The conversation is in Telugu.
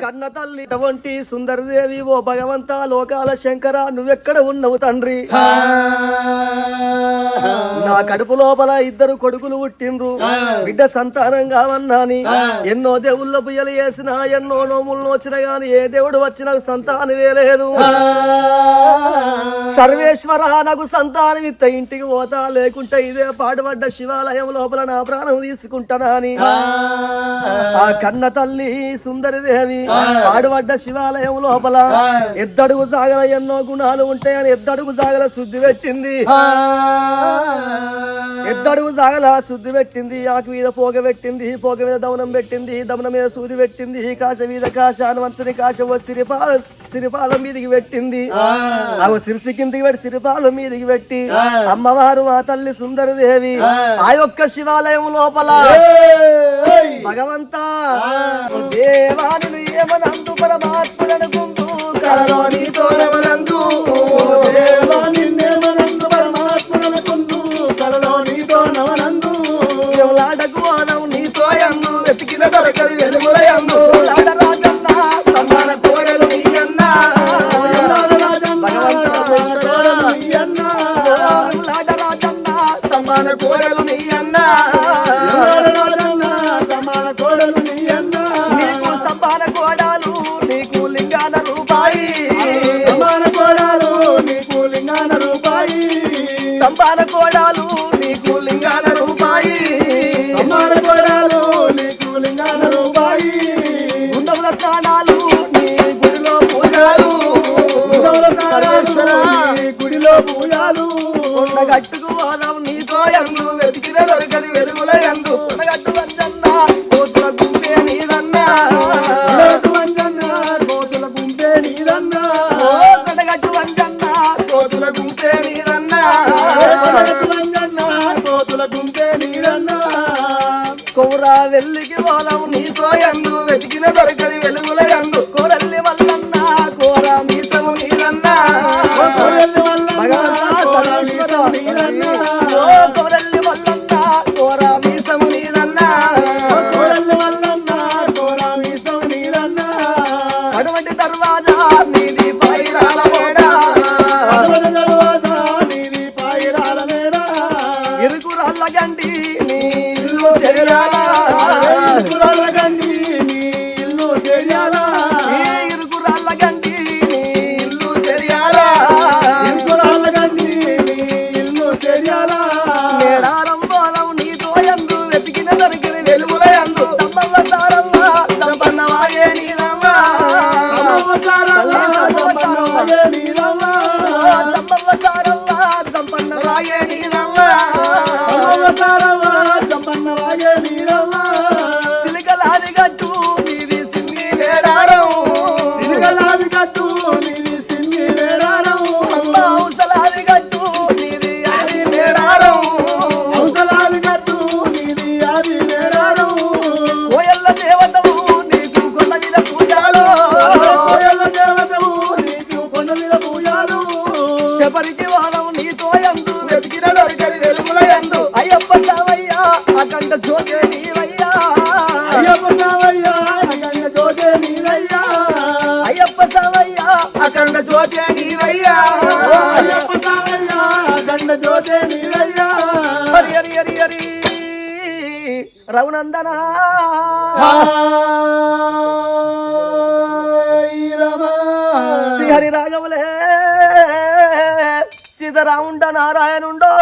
కన్న తల్లి వంటి సుందరదేవి ఓ భగవంత లోకాల శంకర నువ్వెక్కడ ఉన్నవు తండ్రి? నా కడుపు లోపల ఇద్దరు కొడుకులు పుట్టిండ్రు. బిడ్డ సంతానం కావన్నాని ఎన్నో దేవుళ్ళ బుయ్యలు వేసిన ఎన్నో నోములు వచ్చిన గాని ఏ దేవుడు వచ్చిన సంతానం వేలేదు సర్వేశ్వర నాకు సంతానం ఇత్త ఇంటికి పోతా లేకుంటే ఇదే పాడుపడ్డ శివాలయం లోపల నా ప్రాణం తీసుకుంటానా అని ఆ కన్న తల్లి సుందరిదేవి పాడుపడ్డ శివాలయం లోపల ఎద్దడుగు సాగల ఎన్నో గుణాలు ఉంటాయని ఎద్దడుగు సాగల శుద్ధి పెట్టింది. ఎద్దడుగు సాగల శుద్ధి పెట్టింది ఆకు మీద పోగ పెట్టింది పోగ మీద దమనం పెట్టింది దమనం మీద సూది పెట్టింది కాశ మీద కాశ హనుమంతుని కాశ సిరిపాల సిరిపాల మీదికి పెట్టింది. అవి సిరిసి కిందికి పెట్టి సిరిపాల మీదికి పెట్టి అమ్మవారు మా తల్లి సుందరదేవి ఆ. యొక్క శివాలయం లోపల. భగవంతా. ఏమనందు కలలో నీతో ఎవలాడకు ఎందు వెతికిన దొరకదు వెలుగుల ఎందు. లింగాన రూపాయి. గుండముల స్నానాలు నీ గుడిలో పూజలు. గుడిలో పూజాలు. ఉండగట్టుకు పోదాం నీతో ఎందు వెతికిన దొరకది వెలుగుల ఎందు ఉండగట్టు వంచన్న కోతుల గుంపే నీదన్నా. గుంపే నీదన్నా. కొండగట్టు వంచన్న కోతుల గుంపే నీదన్నా. వెల్లికి పోదాం. నీతో ఎందు వెతికిన దొరకది వెలుగుల ఎందు. కోరల్లి వల్లన్న కోర మీసము నీదన్నా ఓ కోరల్లి వల్లన్న కోర మీసము నీదన్నా అటువంటి దర్వాజా నీది పైరాల మోడా. ఇరుకు రాళ్ళ గండి సంపల్ల సారమ్మ సంపన్న వాగే నీరమ్మ. సిలికలాది గట్టు వానం నీతో ఎందు? వెతికిన దొరికది వెలుగుల ఎందు? అయ్యప్ప సావయ్య అఖండ జ్యోతి నీవయ్యా. అయ్యప్ప సావయ్య అఖండ జ్యోతి నీవయ్యా. హరి హరి హరి హరి. రఘునందన. శ్రీ హరి రాఘవులే సిద్ధరాముండ నారాయణుండో.